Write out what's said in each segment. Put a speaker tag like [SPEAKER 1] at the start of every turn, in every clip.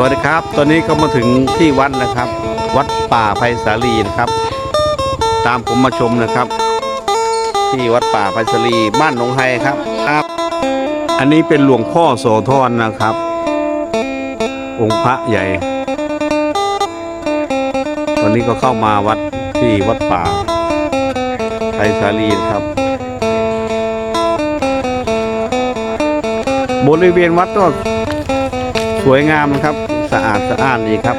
[SPEAKER 1] สวัสดีครับ ตอนนี้ก็มาถึงที่วัดนะครับ วัดป่าไพศาลีนะครับ ตามผมมาชมนะครับ ที่วัดป่าไพศาลีบ้านหนองไฮครับครับ อันนี้เป็นหลวงพ่อโสธรนะครับ องค์พระใหญ่ ตอนนี้ก็เข้ามาวัดที่วัดป่าไพศาลีนะครับบริเวณวัดก็สวยงามนะครับ สะอาดสะอ้านดีครับ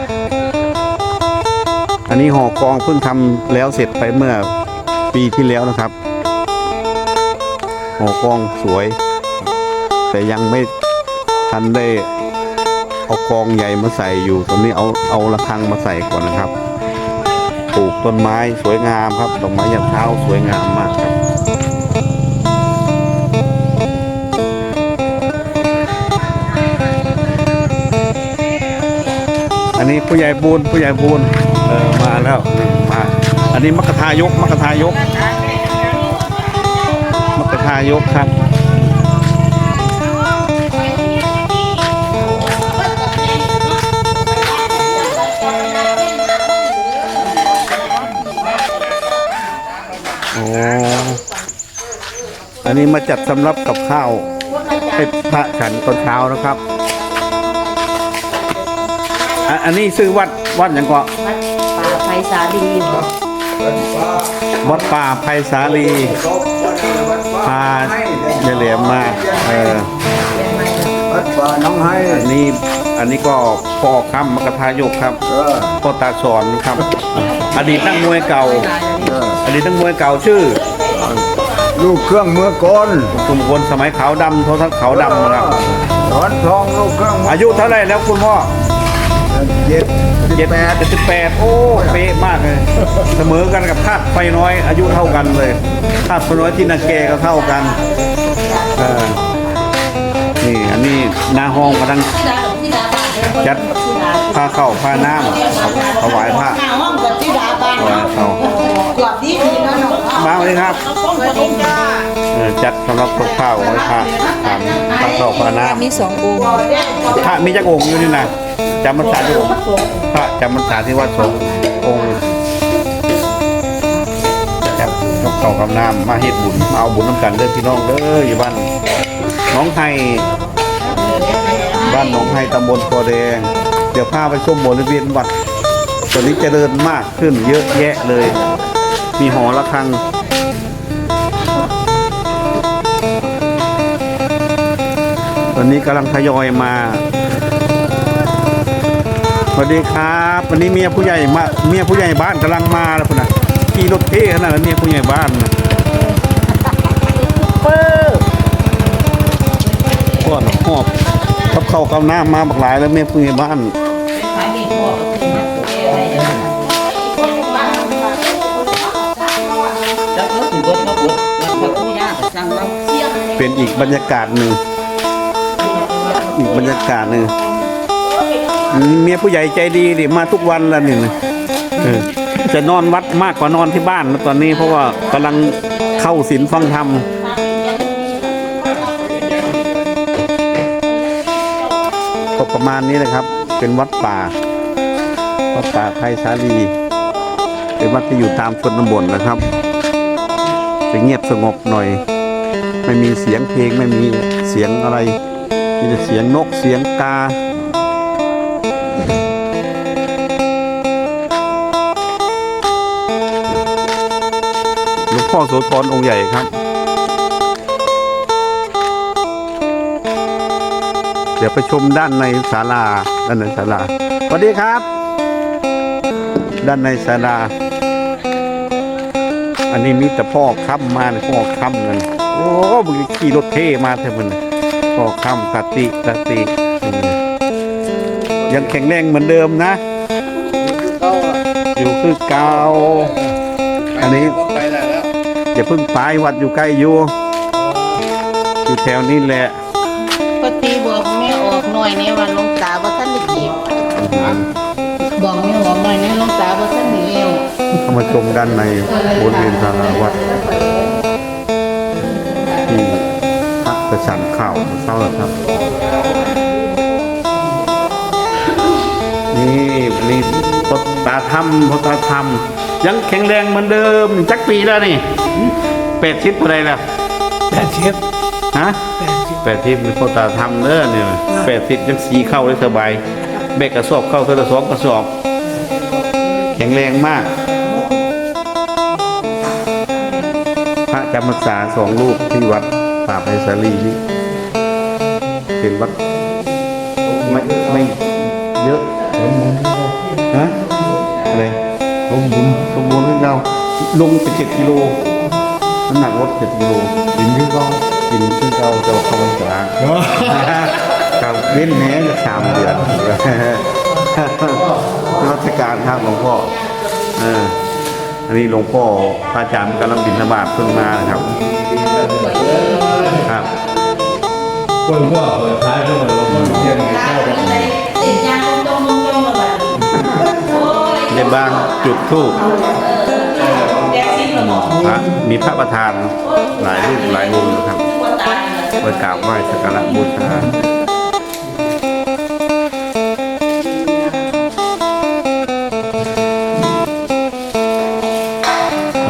[SPEAKER 1] อันนี้หอกองเพิ่งทำแล้วเสร็จไปเมื่อปีที่แล้วนะครับหอกองสวย แต่ยังไม่ทันได้เอากองใหญ่มาใส่อยู่ตอนนี้เอาเอาระฆังมาใส่ก่อนนะครับ ปลูกต้นไม้สวยงามครับ ดอกไม้ยันเท้าสวยงามมากครับ นี้ผู้ใหญ่บูนผู้ใหญ่บูนเออมาแล้วนี่มา อันนี้มัคคทายกมัคคทายกมัคคทายกครับอ้อันนี้มาจัดสำรับกับข้าวให้พระฉันตอนเช้านะครับ อะอันนี้ซื้อวัดวัดอย่างก็
[SPEAKER 2] ป่าไฟสาลีบอก
[SPEAKER 1] วัดป่าไพศาลีพาเยเหลียมมาเออ
[SPEAKER 3] วัดป่าน้องให้
[SPEAKER 1] อันนี้อันนี้ก็พ่อคำมกทายกครับ
[SPEAKER 3] เออ
[SPEAKER 1] พ่อตาสอนครับ อดีตนักมวยเก่า
[SPEAKER 3] เออ
[SPEAKER 1] อดีตนักมวยเก่าชื่อ
[SPEAKER 3] ลูกเครื่องเมื่อก่อน
[SPEAKER 1] กลุ่มคนสมัยขาวดำโทษขาวดำนะครับ
[SPEAKER 3] ถอนทองลูกเครื่อง
[SPEAKER 1] อายุเท่าไหรแล้วคุณพ่อ
[SPEAKER 3] เจ็ดสิบ
[SPEAKER 1] เจ็ด
[SPEAKER 3] แปด
[SPEAKER 1] เจ็ดสิบแปดโอ้เป๊ะมากเลย เสมอกันกับธาตุไฟน้อยอายุเท่ากันเลยธาตุไฟน้อยที่นาเกก็เท่ากันเออนี่อันนี้หนาห้องกำลังจัดผ้าเข้าวผ้าน้ำถวายพระ
[SPEAKER 2] ห้องกับที่ดาบ้าน
[SPEAKER 1] ถวายเขา
[SPEAKER 2] กวบดีดีนะน้อง
[SPEAKER 1] มาเลยครับ
[SPEAKER 2] สวัสดีจ้า
[SPEAKER 1] เออจัดสำหรับกับข้าวไว้พระทำผ้าเข้าวผ้าน้
[SPEAKER 2] มีสององค์ำ
[SPEAKER 1] พระมีจักองค์อยู่นี่นะ จำพรรษาที่องค์พระจำพรรษาที่วัดสงฆ์องค์จับกับเก่ากับน้ำมาเฮ็ดบุญมาเอาบุญน้ำกันเด้อพี่น้องเด้ออยู่บ้านหน้องไห้บ้านหนองไห้ตำบลโพแดง เดี๋ยวพาไปชมบริเวณวัดตอนนี้เจริญมากขึ้นเยอะแยะเลย มีหอระฆังตอนนี้กำลังทยอยมาส วัสดีครับ วันนี้เมียผู้ใหญ่มาเมียผู้ใหญ่บ้านกำลังมาแล้วคุณนะขี่รถเท่ขนาดนั้นเมียผู้ใหญ่บ้านนะเปิ้ลก้อนหอบกับเข้ากับน้ำมาบักหลายแล้วเมียผู้ใหญ่บ้าน
[SPEAKER 2] เป็
[SPEAKER 1] นอีกบรรยากาศหนึ่งอีกบรรยากาศหนึ่ง เมียผู้ใหญ่ใจดีดิมาทุกวันแล้วนี่นะเออจะนอนวัดมากกว่านอนที่บ้านนะตอนนี้เพราะว่ากำลังเข้าศีลฟังธรรมก็ประมาณนี้นะครับ เป็นวัดป่าวัดป่าไพศาลีเป็นวัดที่อยู่ตามชนบทนะครับจะเงียบสงบหน่อย ไม่มีเสียงเพลงไม่มีเสียงอะไรมีแต่เสียงนกเสียงกา พ่อโสธรองค์ใหญ่ครับ เดี๋ยวไปชมด้านในศาลาด้านในศาลาสวัสดีครับ ด้านในศาลา อันนี้มีแต่พ่อค้ำมาพ่อค้ำเงินโอ้มึงขี่รถเท่มาเถอะมันพ่อค้ำตติตติยังแข็งแรงเหมือนเดิมนะอยู่คือเก่าอันนี้ อย่าเพิ่งไปวัดอยู่ใกล้อยู่อยู่แถวนี้แหละ
[SPEAKER 2] ปฏิบอกแม่ออกหน่อยเนี่ยว่าหลวงตาว่าท่านได้เก็บบอกแม่ออกหน่อยเนี่ยหลวงตาว่าท่านได้เลี้ยว
[SPEAKER 1] เข้ามาชมด้านในบริเวณศาลาวัดที่พระประชันข่าวเศร้าแล้วครับตาทำพ่อตาทำยังแข็งแรงเหมือนเดิมจักปีแล้วนี่ แปดสิบอะไรแล้ว
[SPEAKER 4] แปดสิบ
[SPEAKER 1] ฮะ
[SPEAKER 4] แปดสิบ
[SPEAKER 1] แปดสิบพ่อตาทำเด้อเนี่ยแปดสิบยังสีเข้าได้สบายแบกกระสอบเข้าเธอละสองกระสอบ แข็งแรงมาก พระจำพรรษาสองรูปที่วัดป่าไพศาลีนี่เป็นวัดไม่ไม่เยอะฮะอะไร
[SPEAKER 3] สมบุญ
[SPEAKER 1] สมบูรณ์ขึ้นเราลงไปเจ็ดกิโล น้ำหนักลดเจ็ดกิโล
[SPEAKER 3] กินที่เขา
[SPEAKER 1] กินขึ้นเราจะเข้าพรรษากับเว้นแม้จะสามเดือนรัชการครับหลวงพ่อเอออันนี้หลวงพ่อพระอาจารย์กำลังบินธบาตเพิ่งมานะครับครับ
[SPEAKER 3] คนว่าเปิดท้ายด้วยว่าเรียนไม่
[SPEAKER 2] ตา
[SPEAKER 3] เข้า
[SPEAKER 2] เป็นไรติดยางตรงๆตรงๆมาแบบโอ้ย
[SPEAKER 1] ในบ้านจุดทูบ พระมีพระประธานหลายรูปหลายองค์นะครับ
[SPEAKER 2] ว่าตายเลย
[SPEAKER 1] ไว้กราบไหว้สักการะบูชา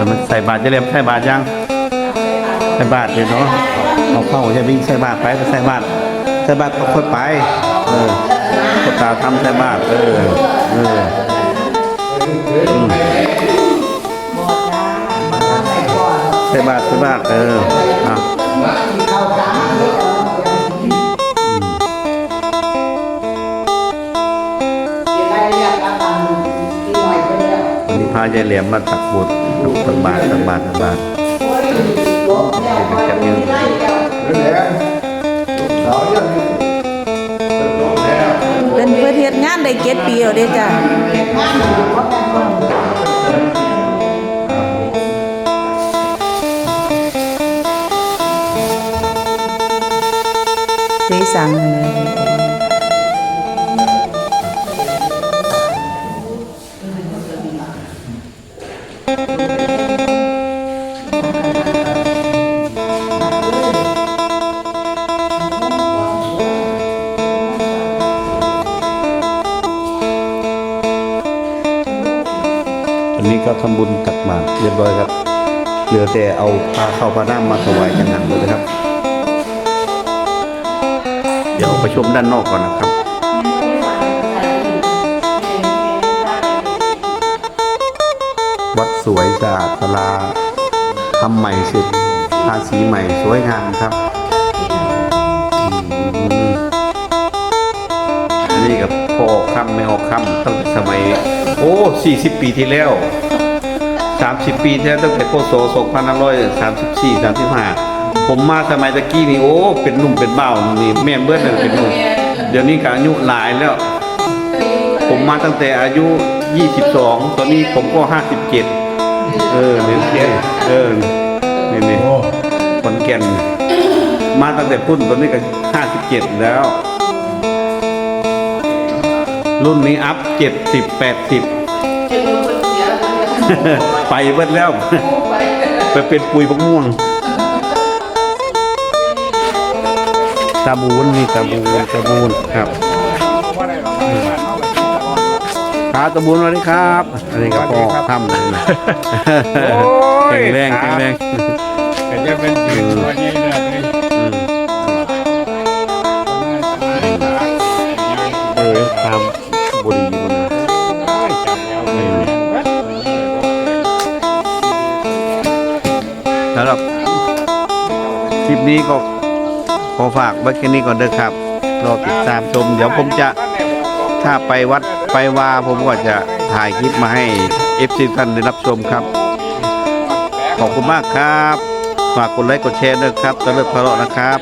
[SPEAKER 1] มันใส่บาตรจะเรียมใส่บาตรยังใส่บาตรเลยเนาะเอาเข้าจะวิ่งใส่บาตรไปก็ใส่บาตรใส่บาตรก็ค่อยไป เออตาทำใส่บาตรเออเออ ใส่บาตรใส่บาตรเอออะวันนี้พายายเหลี่ยมมาตักบุตรตักบาตรตักบาตรตักบาตรเด็กๆจับยืน
[SPEAKER 3] เป็
[SPEAKER 5] นเพื่อเฮ็ดงานได้เจ็ดปีแล้วเด้จ้ะ เห
[SPEAKER 1] ลือแต่เอาพาเข้าวพาน้ำมาถวายกันหนังเลยนะครับ เดี๋ยวไปชมด้านนอกก่อนนะครับวัดสวยสะอาดศาลาทำใหม่เสร็จทาสีใหม่สวยงามครับอันนี้กับพอออกคำไม่ออกคำตั้งแต่สมัย โอ้สี่สิบปีที่แล้ว สามสิบปีที่แล้วตั้งแต่พศสองพันห้าร้อยสามสิบสี่สามสิบห้าผมมาสมัยตะกี้นี่โอ้เป็นหนุ่มเป็นเบ้านี่แม่เบิ้ลนั่นเป็นหนุ่มเดี๋ยวนี้ก็อายุหลายแล้ว ผมมาตั้งแต่อายุ 22 ตอนนี้ผมก็ 57 เออเนี่ยเออนี่นี่
[SPEAKER 3] โอ้
[SPEAKER 1] ขอนแก่นมาตั้งแต่พุ่นตอนนี้ก็57แล้ว รุ่นนี้อัพ70 80 ไปเบิดแล้ว ไปเป็นปุ๋ยบักม่วง ตาบูนนี่ตาบูนตาบูนครับครับตะบุญสวัสดีครับอันนี้ก็พ่อทำเลยนะแข็งแรงแข็งแรง
[SPEAKER 3] แต่จะเป็นยืนตัวนี้นะนี่
[SPEAKER 1] อื ลิปนี้ก็ขอฝากไว้แค่นี้ก่อนเด้อครับรอติดตามชม เดี๋ยวผมจะถ้าไปวัดไปวาผมก็จะถ่ายคลิปมาให้เอฟซีท่านได้รับชมครับ ขอบคุณมากครับ ฝากกดไลค์กดแชร์ด้วยครับตะเลิกพะเลาะนะครับ